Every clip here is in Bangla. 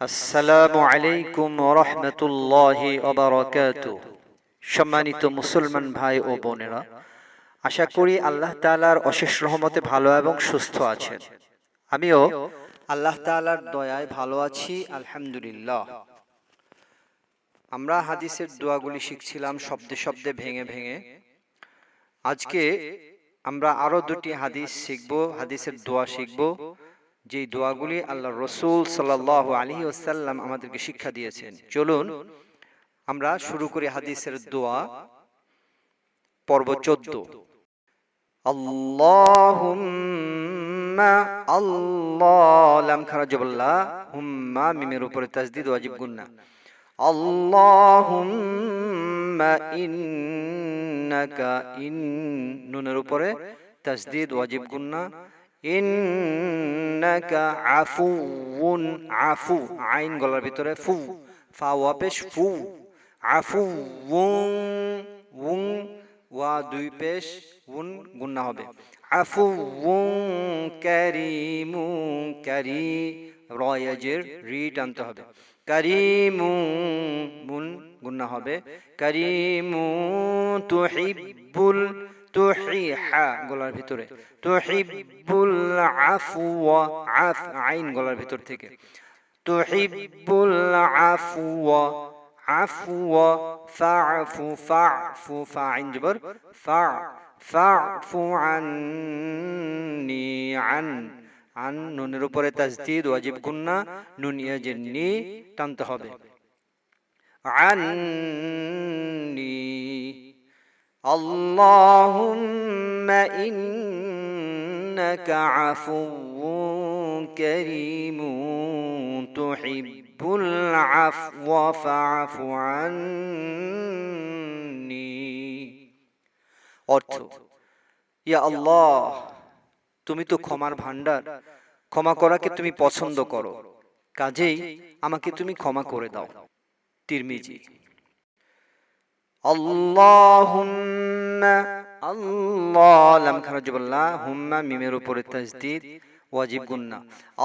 আসসালামু আলাইকুম রহমতুল্লাহি অবরকাত সম্মানিত মুসলমান ভাই ও বোনেরা, আশা করি আল্লাহ তাআলার অশেষ রহমতে ভালো এবং সুস্থ আছেন। আমিও আল্লাহ তাআলার দয়ায় ভালো আছি, আলহামদুলিল্লাহ। আমরা হাদিসের দোয়াগুলি শিখছিলাম শব্দে শব্দে ভেঙে ভেঙে। আজকে আমরা আরও দুটি হাদিস শিখব, হাদিসের দোয়া শিখব। যে দোয়াগুলি আল্লাহ রসুল সাল্লাহ আলী ওসাল্লাম আমাদেরকে শিক্ষা দিয়েছেন। চলুন, আমরা শুরু করি হাদিসের দোয়া, পর্ব চোদ্দ। আল্লাহুম্মা, আল্লাহ হুম্মা, মিমের উপরে ওয়াজিব গুন্না। ইন, নুনের উপরে ওয়াজিব গুন্না। ইন্নাকা আফুউন আফু, আইন গলার ভিতরে ফু, ফা ওয়া পেশ ফু আফু উং উং ওয়া, দুই পেশ, উন গুন্না হবে। আফু উং ক্যারিমু ক্যারি রয়াজের রি টানতে হবে। কারিমু মুন গুন্না হবে। কারিমু তুহিব্বুল তুহি হা গলার ভিতরে। তুহিব্বুল আফওয়া আফ, আইন গলার ভিতর থেকে। তুহিব্বুল আফওয়া আফওয়া ফাফু ফাফু ফা, আইন ফা ফাফু আন্নি, আন আন, নুনের উপরে তাজদিদ ওয়াজিব গুন্না, নুন ইয়াজের নি টানতে হবে। আন্নি اللهم إنك عفو كريم تحب العفو فاعف عني অর্থ ইয়া আল্লাহ তুমি তো ক্ষমার ভান্ডার ক্ষমা করাকে তুমি পছন্দ করো কাজেই আমাকে তুমি ক্ষমা করে দাও তিরমিজি আল্লাহুম্মা, আল্লাহ, লাম খারাজ বললা, হুম্মা, মিমের উপরে তাজদিদ, ওয়াজিব গুন্না।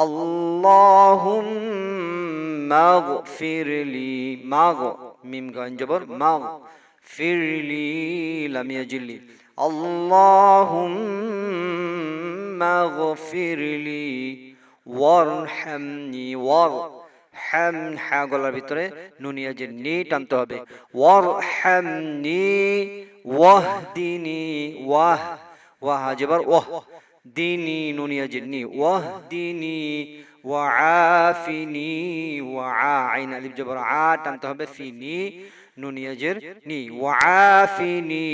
আল্লাহুম্মা গফিরলি মাগ মিম গান জবর মাগ ফিরলি, লাম ইয়াজিলি আল্লাহুম্মা গফিরলি, ওয়ারহামনি, ওয়ার হ্যাম হ্যা গলার ভিতরে নুনিয়া যে নি টানতে হবে। ওয়ার হ্যাম নি ওয়াহ দিনি ওয়াহ ওয়াহ, যেবার ওয়াহ, দিনি নুনিয়া যে নি, ওয়াহ দিনি ওয়াফিনি ওয়া আইন আলিফ জবর আ টানতে হবে, ফিনি নুনিয়া জের নি ওয়াফিনি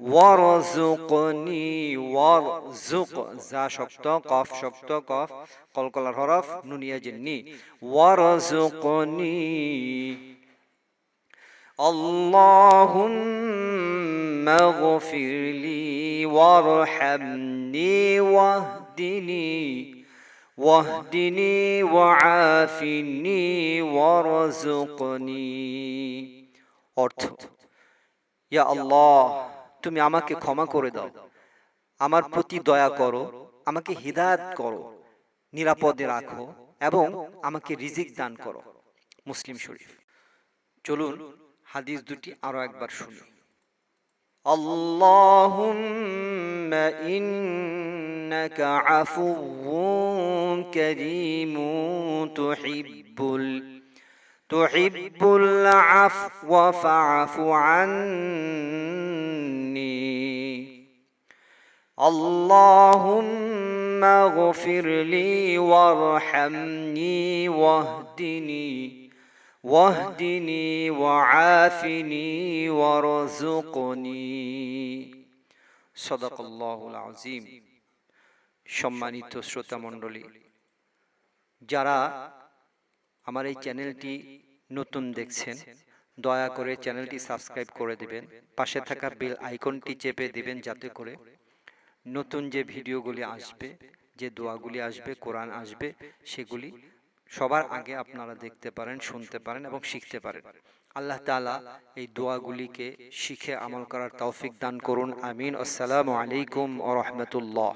ওয়ারজুকনি ওয়ারজুক যা শক্ত কফ শক্ত কফ কলকলার হরফ নুনিয়া জিন্নি ওয়ারজুকনি اللهم اغفر لي وارحمني واهدني واهدني وعافني وارزقني অর্থ ইয়া আল্লাহ তুমি আমাকে ক্ষমা করে দাও আমার প্রতি দয়া করো আমাকে হিদায়াত করো নিরাপদে রাখো এবং আমাকে রিজিক দান করো মুসলিম শরীফ চলুন হাদিস দুটি আরো একবার শুনি اللهم إنك عفو كريم تحب ال- تحب العفو فاعف عني اللهم اغفر لي وارحمني واهدني واهدني وعافني وارزقني صدق الله العظيم সম্মানিত শ্রোতা মণ্ডলী যারা আমার এই চ্যানেলটি নতুন দেখছেন, দয়া করে চ্যানেলটি সাবস্ক্রাইব করে দিবেন, পাশে থাকা বেল আইকনটি চেপে দিবেন যাতে করে নতুন যে ভিডিওগুলি আসবে, যে দোয়াগুলি আসবে, কোরআন আসবে, সেগুলি সবার আগে আপনারা দেখতে পারেন, শুনতে পারেন এবং শিখতে পারেন। আল্লাহ তাআলা এই দোয়াগুলিকে শিখে আমল করার তৌফিক দান করুন। আমিন। আসসালামু আলাইকুম ও রহমতুল্লাহ।